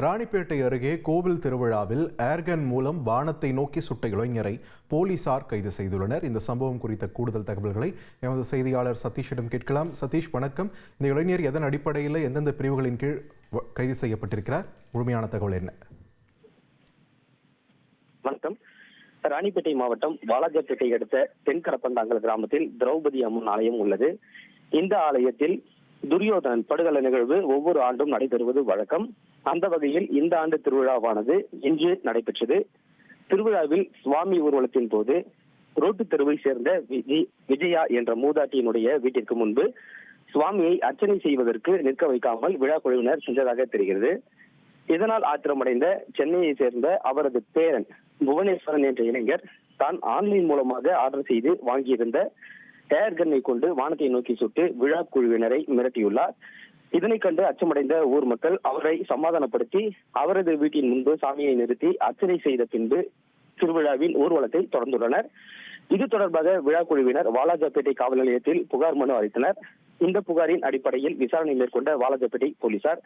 ராணிப்பேட்டை அருகே கோவில் திருவிழாவில் ஏர்கன் மூலம் வானத்தை நோக்கி சுட்ட இளைஞரை போலீசார் கைது செய்துள்ளனர். இந்த சம்பவம் குறித்த கூடுதல் தகவல்களை எமது செய்தியாளர் சதீஷிடம் கேட்கலாம். சதீஷ் வணக்கம். இந்த இளைஞர் எதன் அடிப்படையில் எந்தெந்த பிரிவுகளின் கீழ் வ- கைது செய்யப்பட்டிருக்கிறார்? முழுமையான தகவல் என்ன? வணக்கம். ராணிப்பேட்டை மாவட்டம் வாலாஜாப்பேட்டை அடுத்த தென்கரப்பந்தாங்கல் கிராமத்தில் திரௌபதி அம்மன் ஆலயம் உள்ளது. இந்த ஆலயத்தில் துரியோதனன் படுகொலை நிகழ்வு ஒவ்வொரு ஆண்டும் நடைபெறுவது வழக்கம். அந்த வகையில் இந்த ஆண்டு திருவிழாவானது இன்று நடைபெற்றது. திருவிழாவில் சுவாமி ஊர்வலத்தின் போது ரோட்டு தெருவை சேர்ந்த விஜய் விஜயா என்ற மூதாட்டியினுடைய வீட்டிற்கு முன்பு சுவாமியை அர்ச்சனை செய்வதற்கு நிற்க வைக்காமல் விழா குழுவினர் சென்றதாக தெரிகிறது. இதனால் ஆத்திரமடைந்த சென்னையை சேர்ந்த அவரது பேரன் புவனேஸ்வரன் என்ற இளைஞர் தான் ஆன்லைன் மூலமாக ஆர்டர் செய்து வாங்கியிருந்த டயர் கன்னை கொண்டு வானத்தை நோக்கி சுட்டு விழா குழுவினரை மிரட்டியுள்ளார். இதனை கண்டு அச்சமடைந்த ஊர் மக்கள் அவரை சமாதானப்படுத்தி அவரது வீட்டின் முன்பு சாமியை நிறுத்தி அர்ச்சனை செய்த பின்பு திருவிழாவின் ஊர்வலத்தை தொடர்ந்துள்ளனர். இது தொடர்பாக விழா குழுவினர் வாலாஜாப்பேட்டை காவல் நிலையத்தில் புகார் மனு அளித்தனர். இந்த புகாரின் அடிப்படையில் விசாரணை மேற்கொண்ட வாலாஜாப்பேட்டை போலீசார்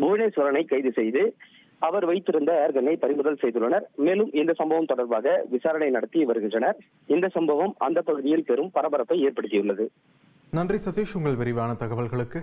புவனேஸ்வரனை கைது செய்து அவர் வைத்திருந்த ஏர்கனை பறிமுதல் செய்துள்ளனர். மேலும் இந்த சம்பவம் தொடர்பாக விசாரணை நடத்தி வருகின்றனர். இந்த சம்பவம் அந்த பகுதியில் பெரும் பரபரப்பை ஏற்படுத்தியுள்ளது. நன்றி சதீஷ். உங்கள் விரிவான தகவல்களுக்கு